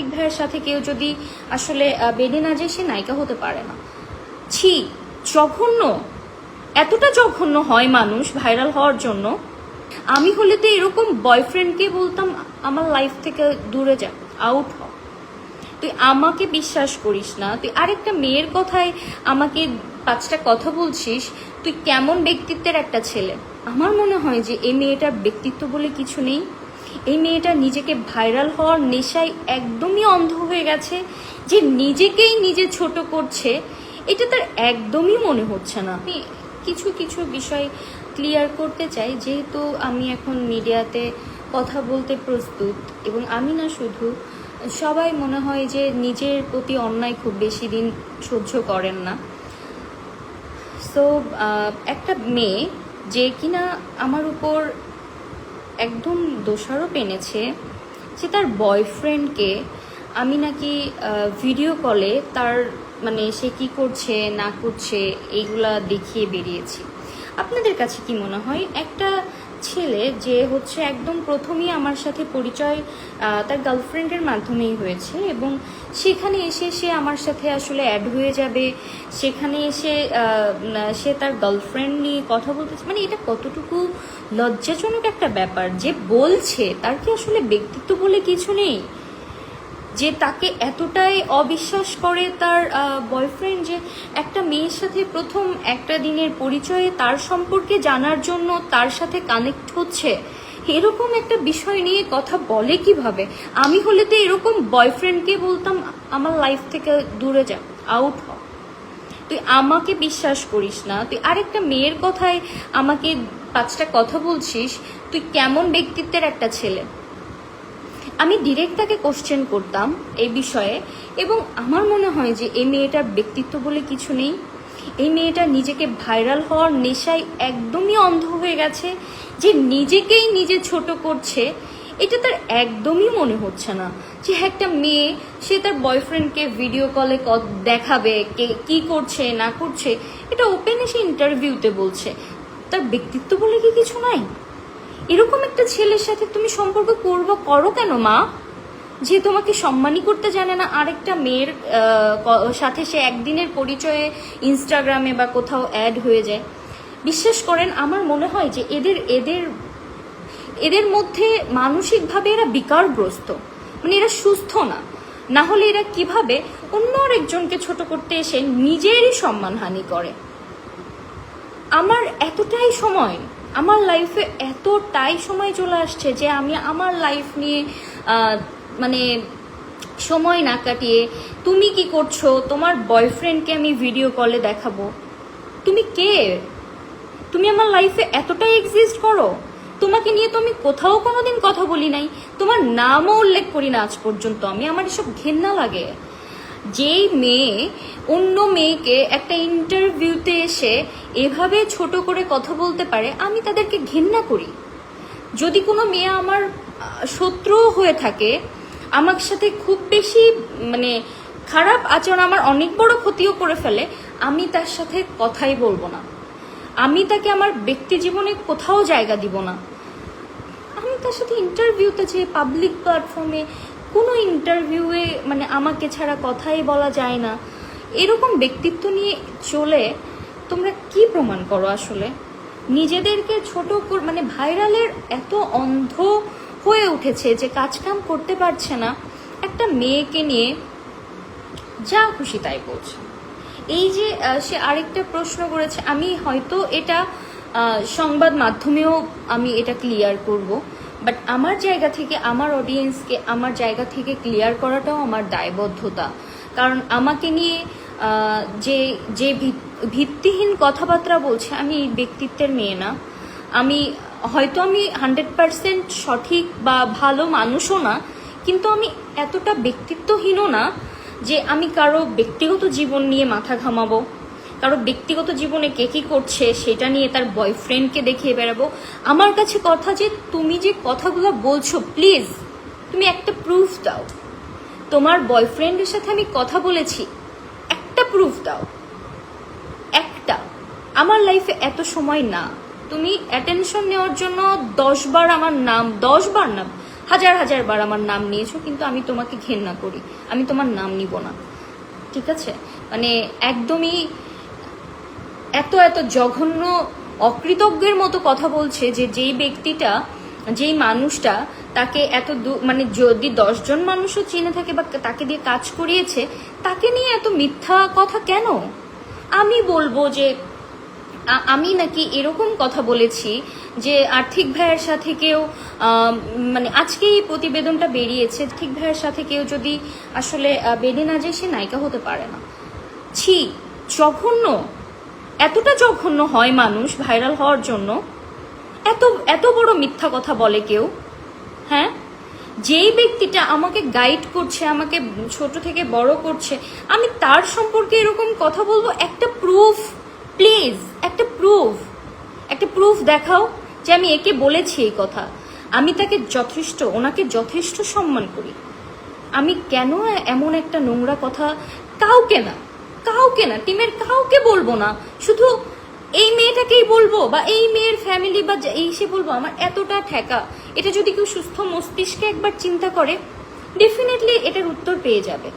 আতিক ভাইয়ের সাথে কেউ যদি আসলে বেঁধে না যায়, সে নায়িকা হতে পারে না। ছি, জঘন্য। এতটা জঘন্য হয় মানুষ ভাইরাল হওয়ার জন্য। আমি হলে তো এরকম বয়ফ্রেন্ডকে বলতাম, আমার লাইফ থেকে দূরে যা, আউট হ। তুই আমাকে বিশ্বাস করিস না। তুই আরেকটা মেয়ের কথায় আমাকে পাঁচটা কথা বলছিস, তুই কেমন ব্যক্তিত্বের একটা ছেলে? আমার মনে হয় যে এই মেয়েটার ব্যক্তিত্ব বলে কিছু নেই। এই মেয়েটা নিজেকে ভাইরাল হওয়ার নেশায় একদমই অন্ধ হয়ে গেছে, যে নিজেকেই নিজে ছোট করছে, এটা তার একদমই মনে হচ্ছে না। আমি কিছু কিছু বিষয় ক্লিয়ার করতে চাই, যেহেতু আমি এখন মিডিয়াতে কথা বলতে প্রস্তুত, এবং আমি না শুধু, সবাই মনে হয় যে নিজের প্রতি অন্যায় খুব বেশি দিন সহ্য করেন না। সো একটা মেয়ে যে কিনা আমার উপর একদম দোষারোপ এনেছে যে তার বয়ফ্রেন্ডকে আমি নাকি ভিডিও কলে তার মানে সে কি করছে, না করছে, এইগুলা দেখিয়ে বেরিয়েছি। আপনাদের কাছে কি মনে হয়? একটা ছেলে যে হচ্ছে একদম প্রথমেই আমার সাথে পরিচয় তার গার্লফ্রেন্ডের মাধ্যমেই হয়েছে এবং সেখানে এসে সে আমার সাথে আসলে অ্যাড হয়ে যাবে। সেখানে এসে সে তার গার্লফ্রেন্ড নিয়ে কথা বলতেছে। মানে এটা কতটুকু লজ্জাজনক একটা ব্যাপার যে বলছে, তার কি আসলে ব্যক্তিত্ব বলে কিছু নেই? যে তাকে এতটাই অবিশ্বাস করে তার বয়ফ্রেন্ড যে একটা মেয়ের সাথে প্রথম একটা দিনের পরিচয়ে তার সম্পর্কে জানার জন্য তার সাথে কানেক্ট হচ্ছে, এরকম একটা বিষয় নিয়ে কথা বলে কীভাবে? আমি হলে তো এরকম বয়ফ্রেন্ডকে বলতাম, আমার লাইফ থেকে দূরে যা আউট হ। তুই আমাকে বিশ্বাস করিস না, তুই আরেকটা মেয়ের কথায় আমাকে পাঁচটা কথা বলছিস, তুই কেমন ব্যক্তিত্বের একটা ছেলে? আমি ডিরেক্ট তাকে কোশ্চেন করতাম এই বিষয়ে এবং আমার মনে হয় যে এই মেয়েটার ব্যক্তিত্ব বলে কিছু নেই। এই মেয়েটা নিজেকে ভাইরাল হওয়ার নেশায় একদমই অন্ধ হয়ে গেছে, যে নিজেকেই নিজে ছোট করছে, এটা তার একদমই মনে হচ্ছে না যে একটা মেয়ে সে তার বয়ফ্রেন্ডকে ভিডিও কলে দেখাবে, কে কি করছে, না করছে, এটা ওপেন এসে ইন্টারভিউতে বলছে। তার ব্যক্তিত্ব বলে কি কিছু নাই? এরকম একটা ছেলের সাথে তুমি সম্পর্ক করব করো কেন, মা? যে তোমাকে সম্মানই করতে জানে না। আরেকটা মেয়ের সাথে সে একদিনের পরিচয়ে ইনস্টাগ্রামে বা কোথাও অ্যাড হয়ে যায়। বিশ্বাস করেন, আমার মনে হয় যে এদের এদের এদের মধ্যে মানসিকভাবে এরা বিকারগ্রস্ত। মানে এরা সুস্থ না। না হলে এরা কীভাবে অন্য আরেকজনকে ছোট করতে এসে নিজেরই সম্মানহানি করে? আমার এতটাই সময় আমার লাইফে এতটাই সময় চলে আসছে যে আমি আমার লাইফ নিয়ে মানে সময় না কাটিয়ে তুমি কি করছ? তোমার বয়ফ্রেন্ডকে আমি ভিডিও কলে দেখাবো? তুমি কে? তুমি আমার লাইফে এতটাই এক্সিস্ট করো? তোমাকে নিয়ে তো আমি কোথাও কোনোদিন কথা বলি নাই। তোমার নামও উল্লেখ করি না আজ পর্যন্ত। আমি, আমার এসব ঘেন্না লাগে। যেই মেয়ে অন্য মেয়েকে একটা ইন্টারভিউতে এসে এভাবে ছোট করে কথা বলতে পারে আমি তাদেরকে ঘেন্না করি। যদি কোনো মেয়ে আমার আহ, শত্রুও হয়ে থাকে আমার সাথে খুব বেশি মানে খারাপ আচরণ আমার অনেক বড় ক্ষতিও করে ফেলে আমি তার সাথে কথাই বলব না। আমি তাকে আমার ব্যক্তি জীবনে কোথাও জায়গা দিব না। আমি তার সাথে ইন্টারভিউতে যে পাবলিক প্ল্যাটফর্মে কোনো ইন্টারভিউয়ে মানে আমাকে ছাড়া কথাই বলা যায় না। এরকম ব্যক্তিত্ব নিয়ে চলে তোমরা কি প্রমাণ করো আসলে? নিজেদেরকে ছোট মানে ভাইরালের এত অন্ধ হয়ে উঠেছে যে কাজকাম করতে পারছে না। একটা মেয়েকে নিয়ে যা খুশি তাই বলছে। এই যে সে আরেকটা প্রশ্ন করেছে, আমি হয়তো এটা সংবাদ মাধ্যমেও আমি এটা ক্লিয়ার করব। বাট আমার জায়গা থেকে, আমার অডিয়েন্সকে আমার জায়গা থেকে ক্লিয়ার করাটাও আমার দায়বদ্ধতা। কারণ আমাকে নিয়ে যে যে ভিত- ভিত্তিহীন কথাবার্তা বলছে, আমি ব্যক্তিত্বের মেয়ে না। আমি, হয়তো আমি হান্ড্রেড পার্সেন্ট সঠিক বা ভালো মানুষও না, কিন্তু আমি এতটা ব্যক্তিত্বহীনও না যে আমি কারও ব্যক্তিগত জীবন নিয়ে মাথা ঘামাবো। কারও ব্যক্তিগত জীবনে কে কী করছে সেটা নিয়ে তার বয়ফ্রেন্ডকে দেখিয়ে বেড়াবো। আমার কাছে কথা যে তুমি যে কথাগুলো বলছো প্লিজ তুমি একটা প্রুফ দাও। তোমার বয়ফ্রেন্ডের সাথে আমি কথা বলেছি, একটা প্রুফ দাও। একটা। আমার লাইফে এত সময় না। তুমি অ্যাটেনশন নেওয়ার জন্য দশবার আমার নাম দশবার নাম হাজার হাজার বার আমার নাম নিয়েছো, কিন্তু আমি তোমাকে ঘেন্না করি। আমি তোমার নাম নিব না। ঠিক আছে? মানে একদমই এত এত জঘন্য অকৃতজ্ঞের মতো কথা বলছে যে যেই ব্যক্তিটা, যেই মানুষটা তাকে এত মানে যদি দশজন মানুষও চিনে থাকে বা তাকে দিয়ে কাজ করিয়েছে, তাকে নিয়ে এত মিথ্যা কথা কেন? আমি বলব যে আমি নাকি এরকম কথা বলেছি যে আর্থিক ভাইয়ের সাথে কেউ মানে আজকে এই প্রতিবেদনটা বেরিয়েছে, আর্থিক ভাইয়ের সাথে কেউ যদি আসলে বেড়ে না যায়, সে নায়িকা হতে পারে না। ছি, জঘন্য। এতটা জঘন্য হয় মানুষ ভাইরাল হওয়ার জন্য? এত এত বড় মিথ্যা কথা বলে কেউ? হ্যাঁ? যেই ব্যক্তিটা আমাকে গাইড করছে, আমাকে ছোট থেকে বড় করছে, আমি তার সম্পর্কে এরকম কথা বলব? একটা প্রুফ প্লিজ একটা প্রুফ একটা প্রুফ দেখাও যে আমি একে বলেছি এই কথা। আমি তাকে যথেষ্ট, ওনাকে যথেষ্ট সম্মান করি। আমি কেন এমন একটা নোংরা কথা কাউকে না কাউকে না, টিমের কাউকে বলব না? শুধু এই মেয়েটাকেই বলব বা এই মেয়ের ফ্যামিলি বা এই সে বলব, আমার এতটা ঠেকা। এটা যদি কেউ সুস্থ মস্তিষ্কে একবার চিন্তা করে ডেফিনেটলি এটার উত্তর পেয়ে যাবে।